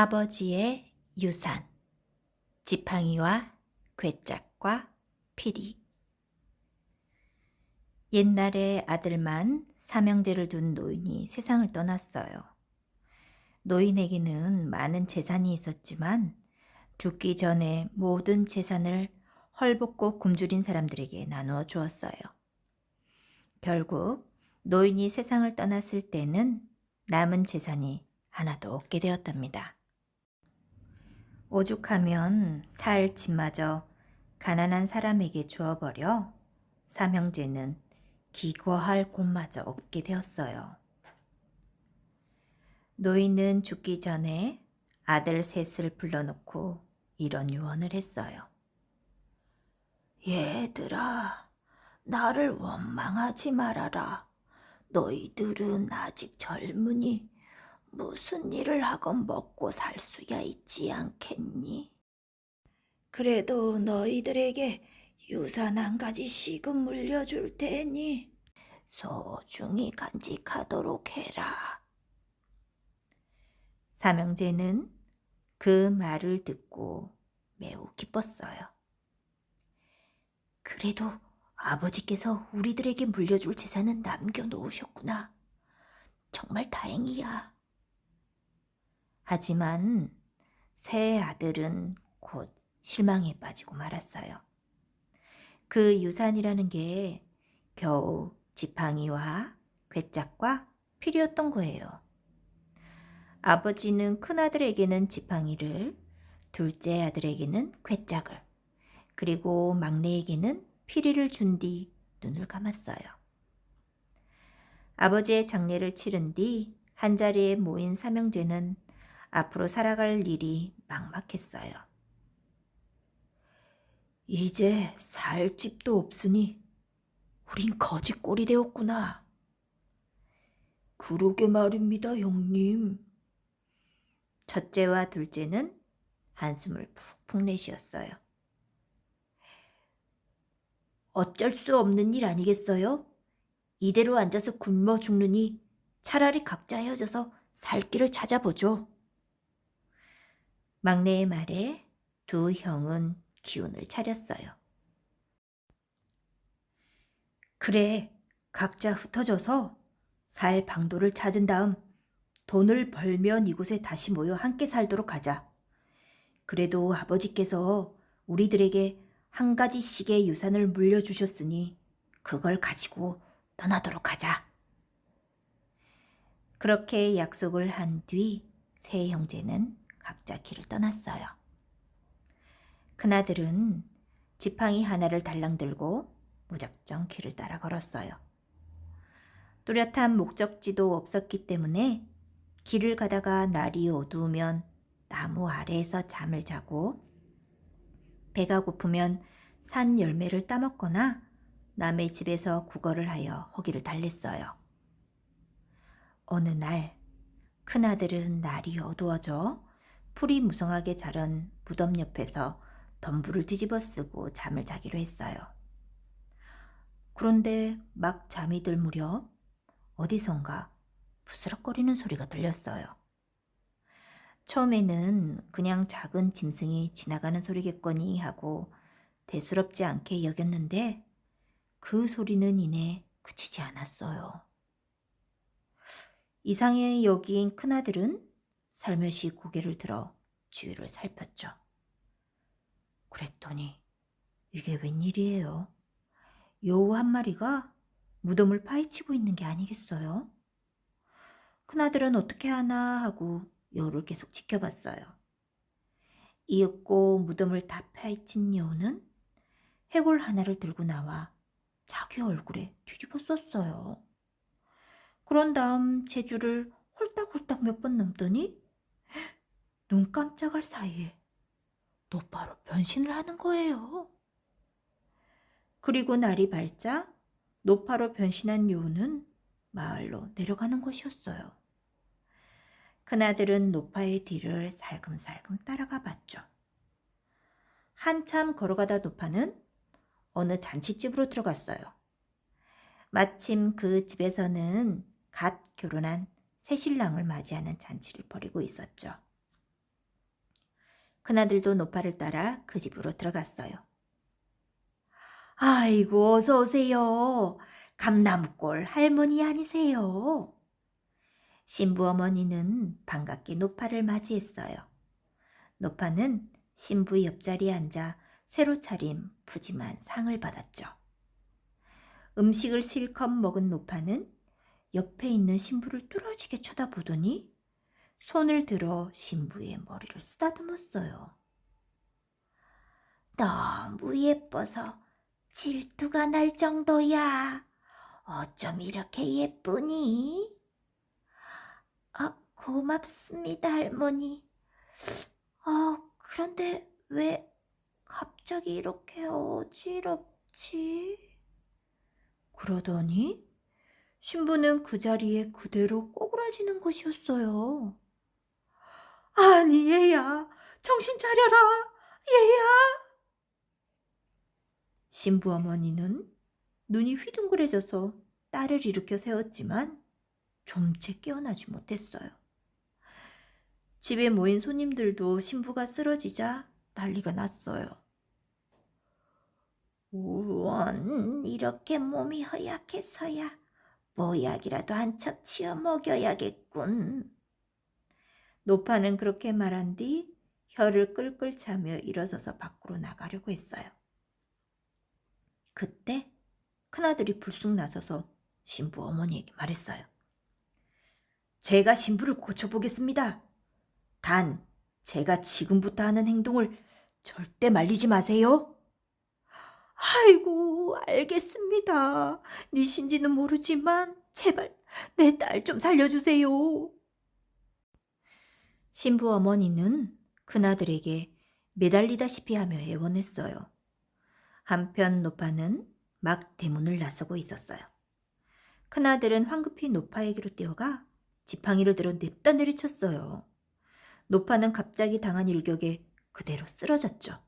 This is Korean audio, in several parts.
아버지의 유산 지팡이와 괴짝과 피리 옛날에 아들만 삼형제를 둔 노인이 세상을 떠났어요. 노인에게는 많은 재산이 있었지만 죽기 전에 모든 재산을 헐벗고 굶주린 사람들에게 나누어 주었어요. 결국 노인이 세상을 떠났을 때는 남은 재산이 하나도 없게 되었답니다. 오죽하면 살 집마저 가난한 사람에게 주어버려 삼형제는 기거할 곳마저 없게 되었어요. 노인은 죽기 전에 아들 셋을 불러놓고 이런 유언을 했어요. 얘들아, 나를 원망하지 말아라. 너희들은 아직 젊으니 무슨 일을 하건 먹고 살 수야 있지 않겠니? 그래도 너희들에게 유산 한 가지씩은 물려줄 테니 소중히 간직하도록 해라. 삼형제는 그 말을 듣고 매우 기뻤어요. 그래도 아버지께서 우리들에게 물려줄 재산은 남겨놓으셨구나. 정말 다행이야. 하지만 새 아들은 곧 실망에 빠지고 말았어요. 그 유산이라는 게 겨우 지팡이와 괴짝과 필이었던 거예요. 아버지는 큰아들에게는 지팡이를, 둘째 아들에게는 괴짝을, 그리고 막내에게는 피리를 준 뒤 눈을 감았어요. 아버지의 장례를 치른 뒤 한자리에 모인 삼형제는 앞으로 살아갈 일이 막막했어요. 이제 살 집도 없으니 우린 거지 꼴이 되었구나. 그러게 말입니다, 형님. 첫째와 둘째는 한숨을 푹푹 내쉬었어요. 어쩔 수 없는 일 아니겠어요? 이대로 앉아서 굶어 죽느니 차라리 각자 헤어져서 살 길을 찾아보죠. 막내의 말에 두 형은 기운을 차렸어요. 그래, 각자 흩어져서 살 방도를 찾은 다음 돈을 벌면 이곳에 다시 모여 함께 살도록 하자. 그래도 아버지께서 우리들에게 한 가지씩의 유산을 물려주셨으니 그걸 가지고 떠나도록 하자. 그렇게 약속을 한 뒤 세 형제는 각자 길을 떠났어요. 큰아들은 지팡이 하나를 달랑 들고 무작정 길을 따라 걸었어요. 뚜렷한 목적지도 없었기 때문에 길을 가다가 날이 어두우면 나무 아래에서 잠을 자고 배가 고프면 산 열매를 따먹거나 남의 집에서 구걸을 하여 허기를 달랬어요. 어느 날 큰아들은 날이 어두워져 풀이 무성하게 자란 무덤 옆에서 덤불을 뒤집어 쓰고 잠을 자기로 했어요. 그런데 막 잠이 들 무렵 어디선가 부스럭거리는 소리가 들렸어요. 처음에는 그냥 작은 짐승이 지나가는 소리겠거니 하고 대수롭지 않게 여겼는데 그 소리는 이내 그치지 않았어요. 이상해 여긴 큰아들은 살며시 고개를 들어 주위를 살폈죠. 그랬더니 이게 웬일이에요? 여우 한 마리가 무덤을 파헤치고 있는 게 아니겠어요? 큰아들은 어떻게 하나 하고 여우를 계속 지켜봤어요. 이윽고 무덤을 다 파헤친 여우는 해골 하나를 들고 나와 자기 얼굴에 뒤집어 썼어요. 그런 다음 제주를 홀딱홀딱 몇 번 넘더니 눈 깜짝할 사이에 노바로 변신을 하는 거예요. 그리고 날이 밝자 노파로 변신한 여우는 마을로 내려가는 것이었어요. 큰아들은 노파의 뒤를 살금살금 따라가 봤죠. 한참 걸어가다 노파는 어느 잔치집으로 들어갔어요. 마침 그 집에서는 갓 결혼한 새 신랑을 맞이하는 잔치를 벌이고 있었죠. 큰아들도 노파를 따라 그 집으로 들어갔어요. 아이고, 어서 오세요. 감나무골 할머니 아니세요? 신부 어머니는 반갑게 노파를 맞이했어요. 노파는 신부 옆자리에 앉아 새로 차린 푸짐한 상을 받았죠. 음식을 실컷 먹은 노파는 옆에 있는 신부를 뚫어지게 쳐다보더니 손을 들어 신부의 머리를 쓰다듬었어요. 너무 예뻐서 질투가 날 정도야. 어쩜 이렇게 예쁘니? 아, 고맙습니다, 할머니. 아, 그런데 왜 갑자기 이렇게 어지럽지? 그러더니 신부는 그 자리에 그대로 꼬꾸라지는 것이었어요. 아니, 얘야, 정신 차려라, 얘야. 신부 어머니는 눈이 휘둥그레져서 딸을 일으켜 세웠지만 좀채 깨어나지 못했어요. 집에 모인 손님들도 신부가 쓰러지자 난리가 났어요. 우원 이렇게 몸이 허약해서야 모약이라도 한 첩 치어 먹여야겠군. 노파는 그렇게 말한 뒤 혀를 끌끌 차며 일어서서 밖으로 나가려고 했어요. 그때 큰아들이 불쑥 나서서 신부 어머니에게 말했어요. 제가 신부를 고쳐보겠습니다. 단, 제가 지금부터 하는 행동을 절대 말리지 마세요. 아이고, 알겠습니다. 니신지는 모르지만 제발 내 딸 좀 살려주세요. 신부 어머니는 큰아들에게 매달리다시피 하며 애원했어요. 한편 노파는 막 대문을 나서고 있었어요. 큰아들은 황급히 노파에게로 뛰어가 지팡이를 들어 냅다 내리쳤어요. 노파는 갑자기 당한 일격에 그대로 쓰러졌죠.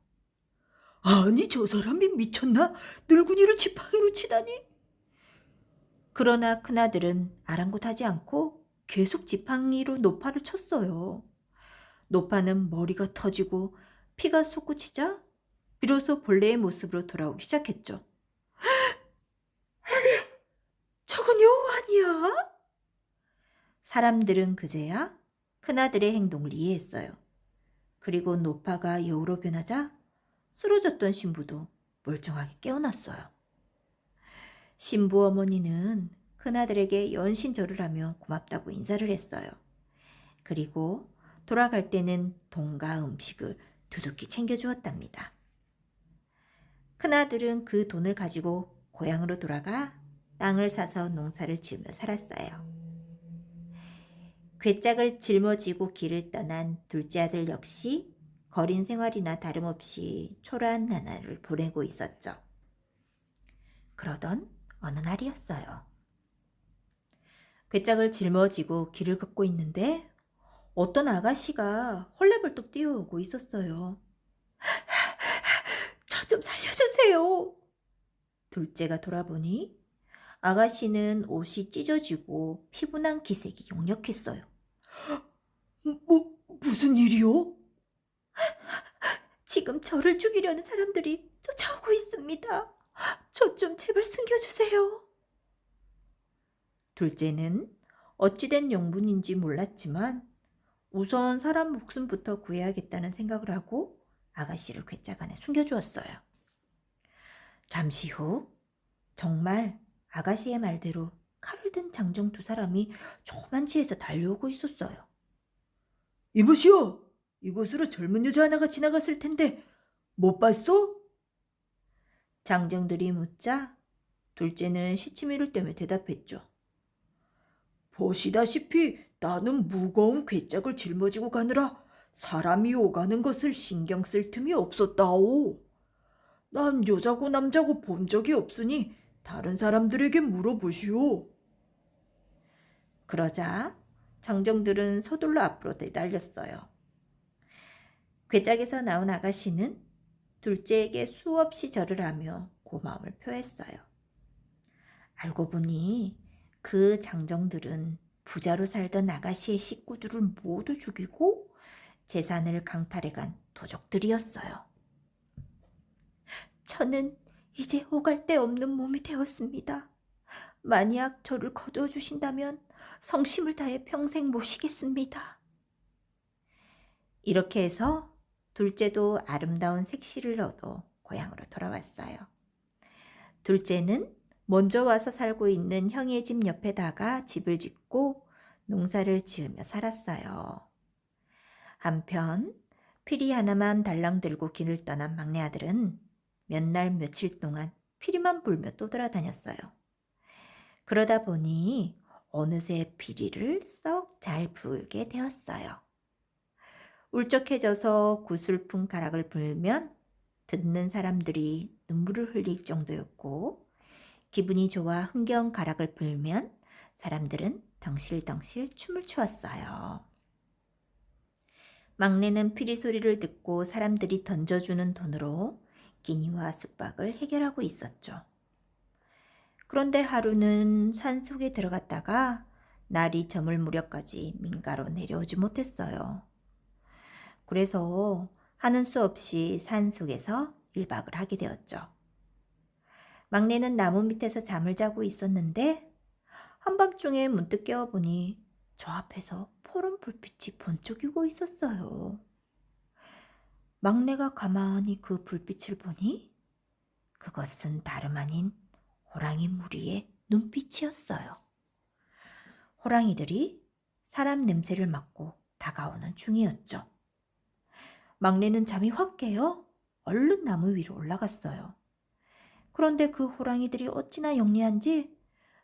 아니 저 사람이 미쳤나? 늙은이를 지팡이로 치다니? 그러나 큰아들은 아랑곳하지 않고 계속 지팡이로 노파를 쳤어요. 노파는 머리가 터지고 피가 솟구치자 비로소 본래의 모습으로 돌아오기 시작했죠. 저건 아니야? 사람들은 그제야 큰아들의 행동을 이해했어요. 그리고 노파가 여우로 변하자 쓰러졌던 신부도 멀쩡하게 깨어났어요. 신부 어머니는 큰아들에게 연신절을 하며 고맙다고 인사를 했어요. 그리고 돌아갈 때는 돈과 음식을 두둑히 챙겨주었답니다. 큰아들은 그 돈을 가지고 고향으로 돌아가 땅을 사서 농사를 지으며 살았어요. 괴짝을 짊어지고 길을 떠난 둘째 아들 역시 거린 생활이나 다름없이 초라한 나날을 보내고 있었죠. 그러던 어느 날이었어요. 괴짝을 짊어지고 길을 걷고 있는데 어떤 아가씨가 헐레벌떡 뛰어오고 있었어요. 저 좀 살려주세요. 둘째가 돌아보니 아가씨는 옷이 찢어지고 피분한 기색이 역력했어요. 뭐, 무슨 일이요? 지금 저를 죽이려는 사람들이 쫓아오고 있습니다. 저 좀 제발 숨겨주세요. 둘째는 어찌된 용분인지 몰랐지만 우선 사람 목숨부터 구해야겠다는 생각을 하고 아가씨를 괴짝 안에 숨겨주었어요. 잠시 후 정말 아가씨의 말대로 칼을 든 장정 두 사람이 조만치에서 달려오고 있었어요. 이보시오! 이곳으로 젊은 여자 하나가 지나갔을 텐데 못 봤소? 장정들이 묻자 둘째는 시치미를 떼며 대답했죠. 보시다시피 나는 무거운 괴짝을 짊어지고 가느라 사람이 오가는 것을 신경 쓸 틈이 없었다오. 난 여자고 남자고 본 적이 없으니 다른 사람들에게 물어보시오. 그러자 장정들은 서둘러 앞으로 내달렸어요. 괴짝에서 나온 아가씨는 둘째에게 수없이 절을 하며 고마움을 표했어요. 알고 보니 그 장정들은 부자로 살던 아가씨의 식구들을 모두 죽이고 재산을 강탈해간 도적들이었어요. 저는 이제 오갈 데 없는 몸이 되었습니다. 만약 저를 거두어 주신다면 성심을 다해 평생 모시겠습니다. 이렇게 해서 둘째도 아름다운 색시를 얻어 고향으로 돌아왔어요. 둘째는 먼저 와서 살고 있는 형의 집 옆에다가 집을 짓고 농사를 지으며 살았어요. 한편 피리 하나만 달랑 들고 길을 떠난 막내 아들은 몇 날 며칠 동안 피리만 불며 떠돌아다녔어요. 그러다 보니 어느새 피리를 썩 잘 불게 되었어요. 울적해져서 구슬픈 가락을 불면 듣는 사람들이 눈물을 흘릴 정도였고 기분이 좋아 흥겨운 가락을 불면 사람들은 덩실덩실 춤을 추었어요. 막내는 피리 소리를 듣고 사람들이 던져주는 돈으로 끼니와 숙박을 해결하고 있었죠. 그런데 하루는 산 속에 들어갔다가 날이 저물 무렵까지 민가로 내려오지 못했어요. 그래서 하는 수 없이 산 속에서 1박을 하게 되었죠. 막내는 나무 밑에서 잠을 자고 있었는데 한밤중에 문득 깨어보니 저 앞에서 푸른 불빛이 번쩍이고 있었어요. 막내가 가만히 그 불빛을 보니 그것은 다름 아닌 호랑이 무리의 눈빛이었어요. 호랑이들이 사람 냄새를 맡고 다가오는 중이었죠. 막내는 잠이 확 깨어 얼른 나무 위로 올라갔어요. 그런데 그 호랑이들이 어찌나 영리한지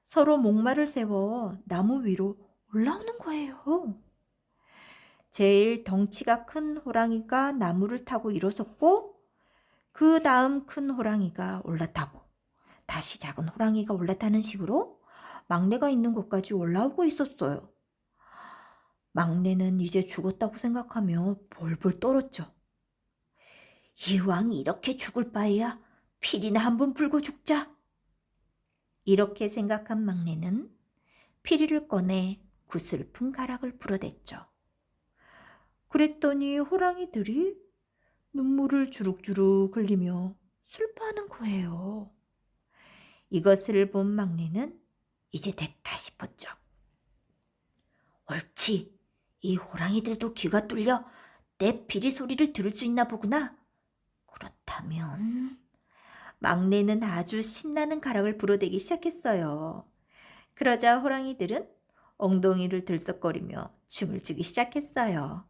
서로 목마를 세워 나무 위로 올라오는 거예요. 제일 덩치가 큰 호랑이가 나무를 타고 일어섰고 그 다음 큰 호랑이가 올라타고 다시 작은 호랑이가 올라타는 식으로 막내가 있는 곳까지 올라오고 있었어요. 막내는 이제 죽었다고 생각하며 벌벌 떨었죠. 이왕 이렇게 죽을 바에야 필이나 한 번 불고 죽자. 이렇게 생각한 막내는 피리를 꺼내 구슬픈 가락을 불어댔죠. 그랬더니 호랑이들이 눈물을 주룩주룩 흘리며 슬퍼하는 거예요. 이것을 본 막내는 이제 됐다 싶었죠. 옳지. 이 호랑이들도 귀가 뚫려 내 비리 소리를 들을 수 있나 보구나. 그렇다면 막내는 아주 신나는 가락을 불어대기 시작했어요. 그러자 호랑이들은 엉덩이를 들썩거리며 춤을 추기 시작했어요.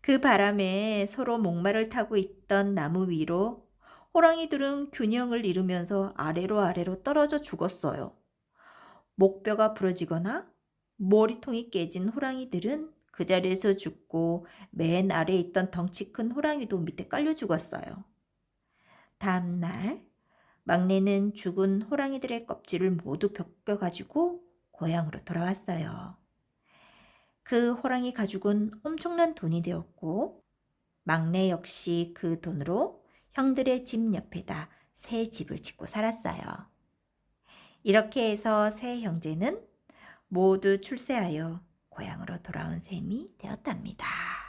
그 바람에 서로 목마를 타고 있던 나무 위로 호랑이들은 균형을 잃으면서 아래로 아래로 떨어져 죽었어요. 목뼈가 부러지거나 머리통이 깨진 호랑이들은 그 자리에서 죽고 맨 아래에 있던 덩치 큰 호랑이도 밑에 깔려 죽었어요. 다음 날 막내는 죽은 호랑이들의 껍질을 모두 벗겨가지고 고향으로 돌아왔어요. 그 호랑이 가죽은 엄청난 돈이 되었고 막내 역시 그 돈으로 형들의 집 옆에다 새 집을 짓고 살았어요. 이렇게 해서 세 형제는 모두 출세하여 고향으로 돌아온 셈이 되었답니다.